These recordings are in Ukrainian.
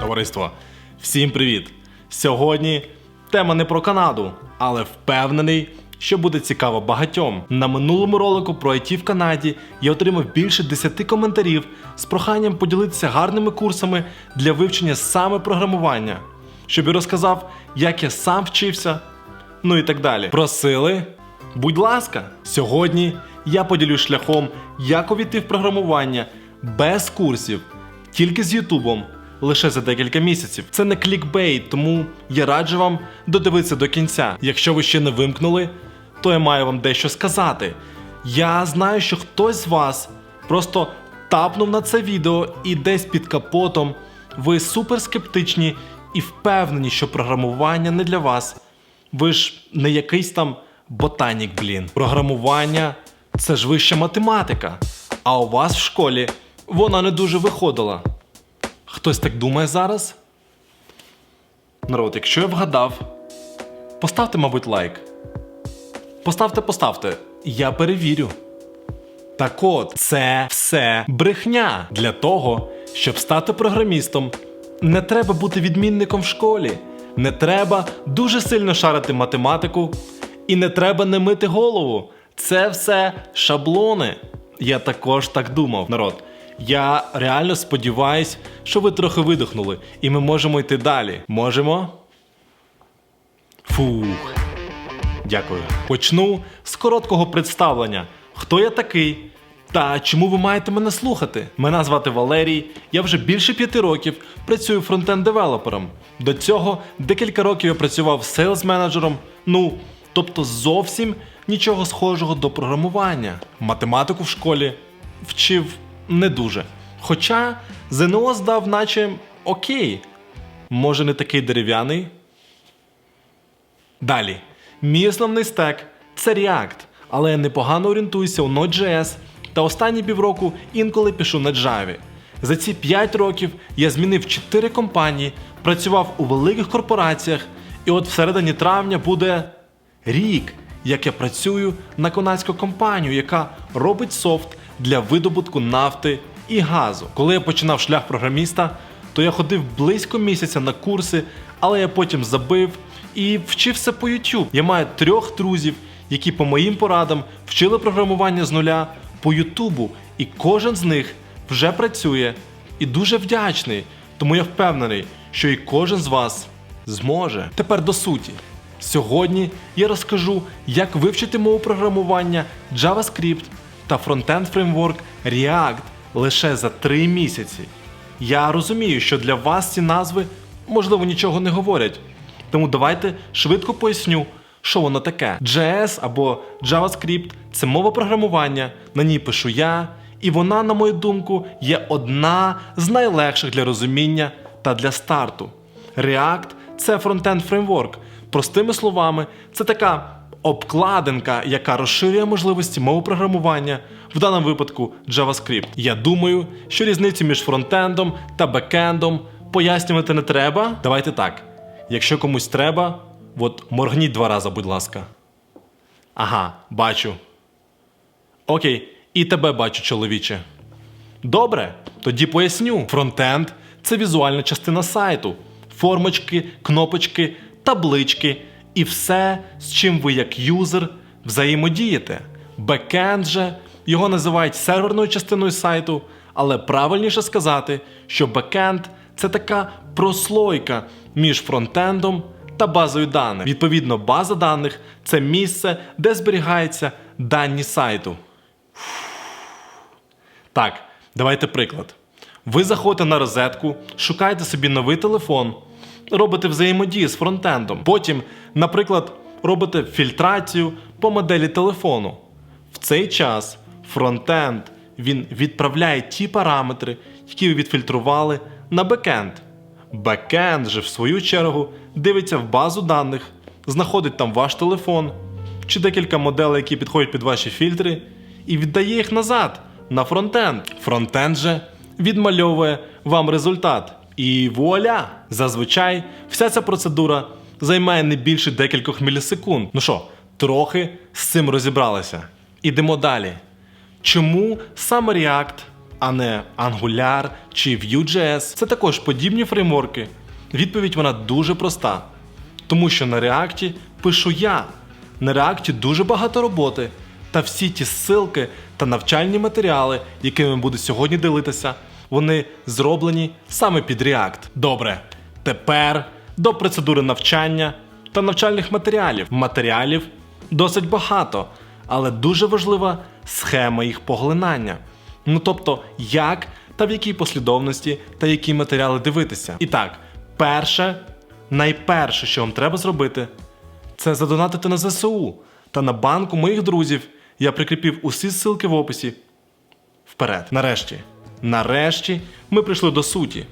Товариство, всім привіт! Сьогодні тема не про Канаду, але впевнений, що буде цікаво багатьом. На минулому ролику про IT в Канаді я отримав більше 10 коментарів з проханням поділитися гарними курсами для вивчення саме програмування, щоб я розказав, як я сам вчився, ну і так далі. Просили? Будь ласка, сьогодні я поділюсь шляхом, як увійти в програмування без курсів, тільки з Ютубом, лише за декілька місяців. Це не клікбейт, тому я раджу вам додивитися до кінця. Якщо ви ще не вимкнули, то я маю вам дещо сказати. Я знаю, що хтось з вас просто тапнув на це відео і десь під капотом ви суперскептичні і впевнені, що програмування не для вас. Ви ж не якийсь там ботанік, блін. Програмування це ж вища математика. А у вас в школі вона не дуже виходила. Хтось так думає зараз? Народ, якщо я вгадав, поставте, мабуть, лайк. Поставте, поставте. Я перевірю. Так от, це все брехня. Для того, щоб стати програмістом, не треба бути відмінником в школі, не треба дуже сильно шарити математику, і не треба не мити голову. Це все шаблони. Я також так думав, народ. Я реально сподіваюсь, що ви трохи видихнули, і ми можемо йти далі. Можемо? Фух. Дякую. Почну з короткого представлення. Хто я такий? Та чому ви маєте мене слухати? Мене звати Валерій. Я вже більше п'яти років працюю фронтенд-девелопером. До цього декілька років я працював сейлз-менеджером. Ну, тобто зовсім нічого схожого до програмування. Математику в школі вчив не дуже. Хоча ЗНО здав, наче окей. Може, не такий дерев'яний, Далі. Мій основний стек це React, але я непогано орієнтуюся у Node.js та останні півроку інколи пишу на Java. За ці 5 років я змінив 4 компанії, працював у великих корпораціях, і от всередині травня буде рік, як я працюю на канадську компанію, яка робить софт для видобутку нафти і газу. Коли я починав шлях програміста, то я ходив близько місяця на курси, але я потім забив і вчився по YouTube. Я маю трьох друзів, які по моїм порадам вчили програмування з нуля по Ютубу, і кожен з них вже працює і дуже вдячний. Тому я впевнений, що і кожен з вас зможе. Тепер до суті. Сьогодні я розкажу, як вивчити мову програмування JavaScript та фронтенд фреймворк React лише за 3 місяці. Я розумію, що для вас ці назви можливо нічого не говорять. Тому давайте швидко поясню, що воно таке. JS або JavaScript це мова програмування, на ній пишу я, і вона, на мою думку, є одна з найлегших для розуміння та для старту. React це фронтенд фреймворк. Простими словами, це така обкладинка, яка розширює можливості мови програмування, в даному випадку JavaScript. Я думаю, що різницю між фронтендом та бекендом пояснювати не треба. Давайте так. Якщо комусь треба, от моргніть два рази, будь ласка. Ага, бачу. Окей, і тебе бачу, чоловіче. Добре, тоді поясню. Фронтенд це візуальна частина сайту, формочки, кнопочки, таблички і все, з чим ви як юзер взаємодієте. Бекенд же його називають серверною частиною сайту, але правильніше сказати, що бекенд це така прослойка між фронтендом та базою даних. Відповідно, база даних це місце, де зберігаються дані сайту. Так, давайте приклад. Ви заходите на розетку, шукаєте собі новий телефон, робите взаємодію з фронтендом. Потім, наприклад, робите фільтрацію по моделі телефону. В цей час фронтенд він відправляє ті параметри, які ви відфільтрували на бекенд. Бекенд же, в свою чергу, дивиться в базу даних, знаходить там ваш телефон чи декілька моделей, які підходять під ваші фільтри, і віддає їх назад на фронтенд. Фронтенд же відмальовує вам результат. І вуаля! Зазвичай вся ця процедура займає не більше декількох мілісекунд. Ну що, трохи з цим розібралися. Ідемо далі. Чому саме React а не Angular чи Vue.js. Це також подібні фреймворки. Відповідь вона дуже проста. Тому що на React пишу я. На React дуже багато роботи. Та всі ті ссылки та навчальні матеріали, якими буду сьогодні ділитися, вони зроблені саме під React. Добре, тепер до процедури навчання та навчальних матеріалів. Матеріалів досить багато, але дуже важлива схема їх поглинання. Ну тобто, як та в якій послідовності та які матеріали дивитися. І так, перше, найперше, що вам треба зробити, це задонатити на ЗСУ та на банку моїх друзів. Я прикріпив усі ссылки в описі. Вперед. Нарешті. Нарешті ми прийшли до суті.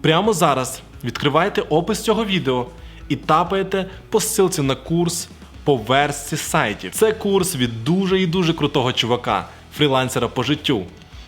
Прямо зараз відкриваєте опис цього відео і тапаєте по ссылці на курс по версці сайтів. Це курс від дуже і дуже крутого чувака, фрілансера по життю.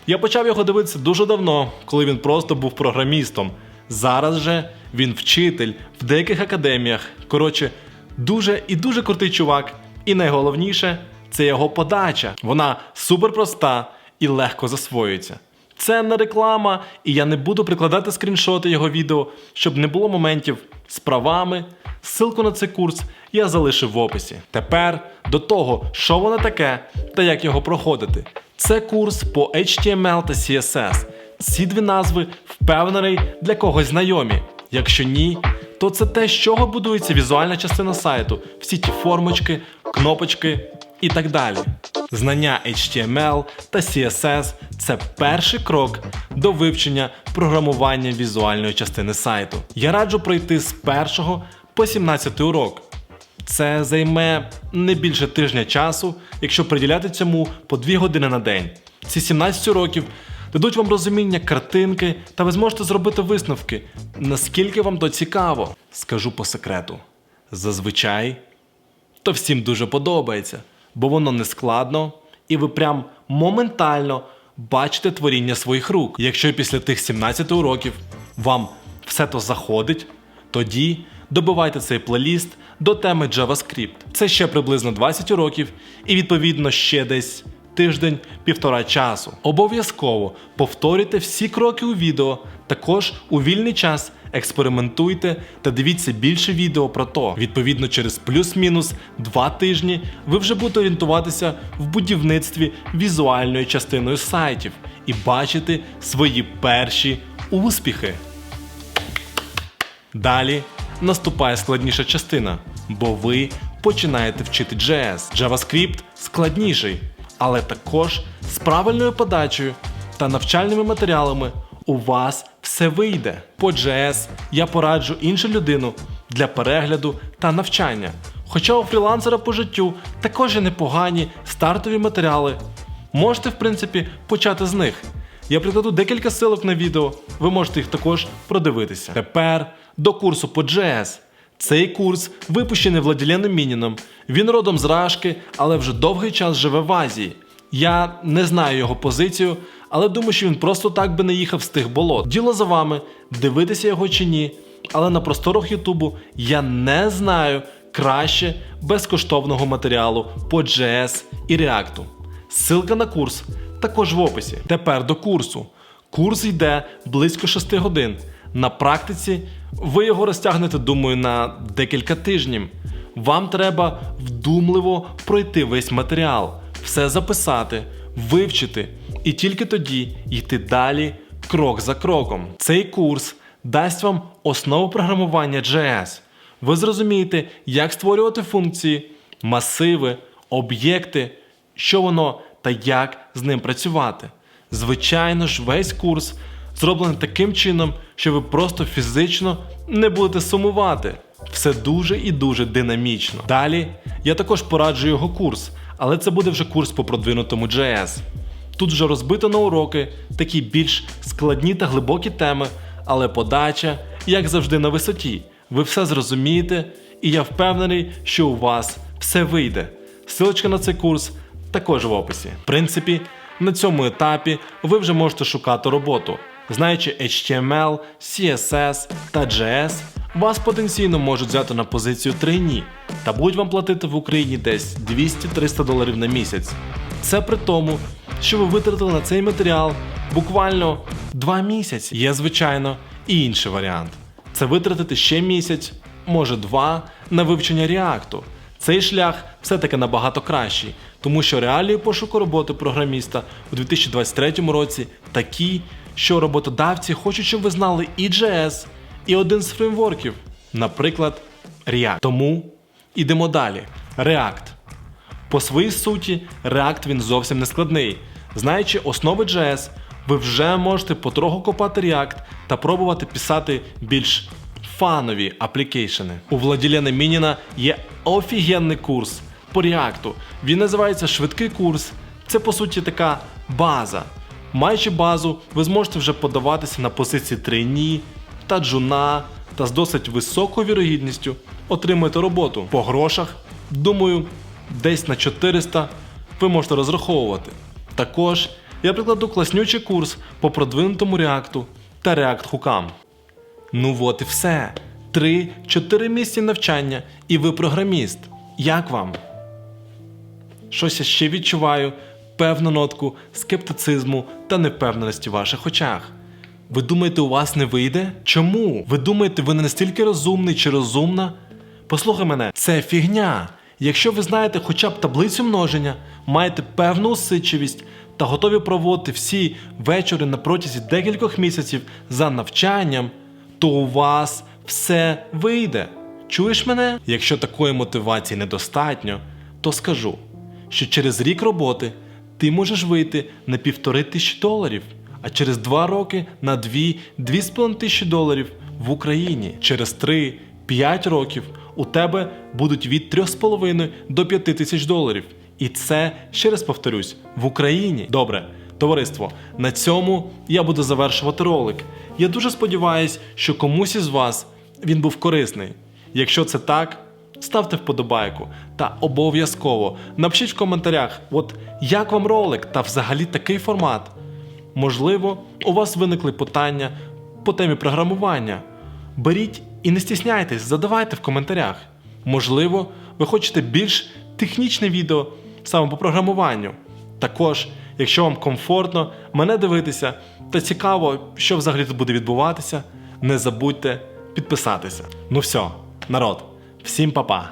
Я почав його дивитися дуже давно, коли він просто був програмістом. Зараз же він вчитель в деяких академіях. Коротше, дуже і дуже крутий чувак. І найголовніше це його подача. Вона супер проста і легко засвоюється. Це не реклама, і я не буду прикладати скріншоти його відео, щоб не було моментів з правами. Ссылку на цей курс я залишив в описі. Тепер до того, що воно таке та як його проходити. Це курс по HTML та CSS. Ці дві назви впевнений для когось знайомі. Якщо ні, то це те, з чого будується візуальна частина сайту, всі ті формочки, кнопочки і так далі. Знання HTML та CSS це перший крок до вивчення програмування візуальної частини сайту. Я раджу пройти з 1 по 17 урок. Це займе не більше тижня часу, якщо приділяти цьому по 2 години на день. Ці 17 років дадуть вам розуміння картинки, та ви зможете зробити висновки, наскільки вам то цікаво. Скажу по секрету. Зазвичай то всім дуже подобається, бо воно не складно, і ви прям моментально бачите творіння своїх рук. Якщо після тих 17 уроків вам все то заходить, тоді добивайте цей плейліст до теми JavaScript. Це ще приблизно 20 уроків, і відповідно ще десь тиждень-півтора часу. Обов'язково повторюйте всі кроки у відео. Також у вільний час експериментуйте та дивіться більше відео про то. Відповідно, через плюс-мінус два тижні ви вже будете орієнтуватися в будівництві візуальною частиною сайтів і бачити свої перші успіхи. Далі наступає складніша частина, бо ви починаєте вчити JS. JavaScript складніший, але також з правильною подачею та навчальними матеріалами у вас все вийде. По JS я пораджу іншу людину для перегляду та навчання. Хоча у фрілансера по життю також є непогані стартові матеріали. Можете, в принципі, почати з них. Я прикладу декілька ссылок на відео, ви можете їх також продивитися. Тепер до курсу по JS. Цей курс випущений Владіленом Мініном. Він родом з Рашки, але вже довгий час живе в Азії. Я не знаю його позицію, але думаю, що він просто так би не їхав з тих болот. Діло за вами, дивитися його чи ні. Але на просторах Ютубу я не знаю краще безкоштовного матеріалу по JS і React. Ссылка на курс також в описі. Тепер до курсу. Курс йде близько 6 годин. На практиці ви його розтягнете, думаю, на декілька тижнів. Вам треба вдумливо пройти весь матеріал, все записати, вивчити і тільки тоді йти далі крок за кроком. Цей курс дасть вам основу програмування JS. Ви зрозумієте, як створювати функції, масиви, об'єкти, що воно та як з ним працювати. Звичайно ж, весь курс зроблений таким чином, що ви просто фізично не будете сумувати. Все дуже і дуже динамічно. Далі я також пораджу його курс, але це буде вже курс по продвинутому JS. Тут вже розбито на уроки, такі більш складні та глибокі теми, але подача, як завжди, на висоті. Ви все зрозумієте, і я впевнений, що у вас все вийде. Силочка на цей курс також в описі. В принципі, на цьому етапі ви вже можете шукати роботу. Знаючи HTML, CSS та JS, вас потенційно можуть взяти на позицію трейні та будуть вам платити в Україні десь 200-300 доларів на місяць. Це при тому, що ви витратили на цей матеріал буквально 2 місяці. Є, звичайно, і інший варіант це витратити ще місяць, може два, на вивчення React. Цей шлях все-таки набагато кращий, тому що реалії пошуку роботи програміста у 2023 році такі, що роботодавці хочуть, щоб ви знали і JS, і один з фреймворків, наприклад, React. Тому ідемо далі. React. По своїй суті, React він зовсім не складний. Знаючи основи JS, ви вже можете потроху копати React та пробувати писати більш фанові аплікейшени. У Владілена Мініна є офігенний курс по React. Він називається Швидкий курс. Це по суті така база. Маючи базу, ви зможете вже подаватися на позиції трейні та джуна та з досить високою вірогідністю отримаєте роботу. По грошах, думаю, десь на 400 ви можете розраховувати. Також я прикладу класнючий курс по продвинутому React та React хукам. Ну от і все. 3-4 місяці навчання, і ви програміст. Як вам? Щось я ще відчуваю певну нотку скептицизму та невпевненості в ваших очах. Ви думаєте, у вас не вийде? Чому? Ви думаєте, ви не настільки розумний чи розумна? Послухай мене, це фігня. Якщо ви знаєте хоча б таблицю множення, маєте певну усидчивість та готові проводити всі вечори на протязі декількох місяців за навчанням, то у вас все вийде. Чуєш мене? Якщо такої мотивації недостатньо, то скажу, що через рік роботи ти можеш вийти на півтори тисячі доларів, а через два роки на дві дві з половиною тисячі доларів в Україні. Через 3-5 років у тебе будуть від 3,5 до 5 тисяч доларів. І це, ще раз повторюсь, в Україні. Добре, товариство, на цьому я буду завершувати ролик. Я дуже сподіваюся, що комусь із вас він був корисний. Якщо це так, ставте вподобайку та обов'язково напишіть в коментарях, от як вам ролик та взагалі такий формат. Можливо, у вас виникли питання по темі програмування. Беріть і не стісняйтесь, задавайте в коментарях. Можливо, ви хочете більш технічне відео саме по програмуванню. Також, якщо вам комфортно мене дивитися та цікаво, що взагалі тут буде відбуватися, не забудьте підписатися. Ну все, народ, всім па-па.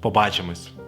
Побачимось!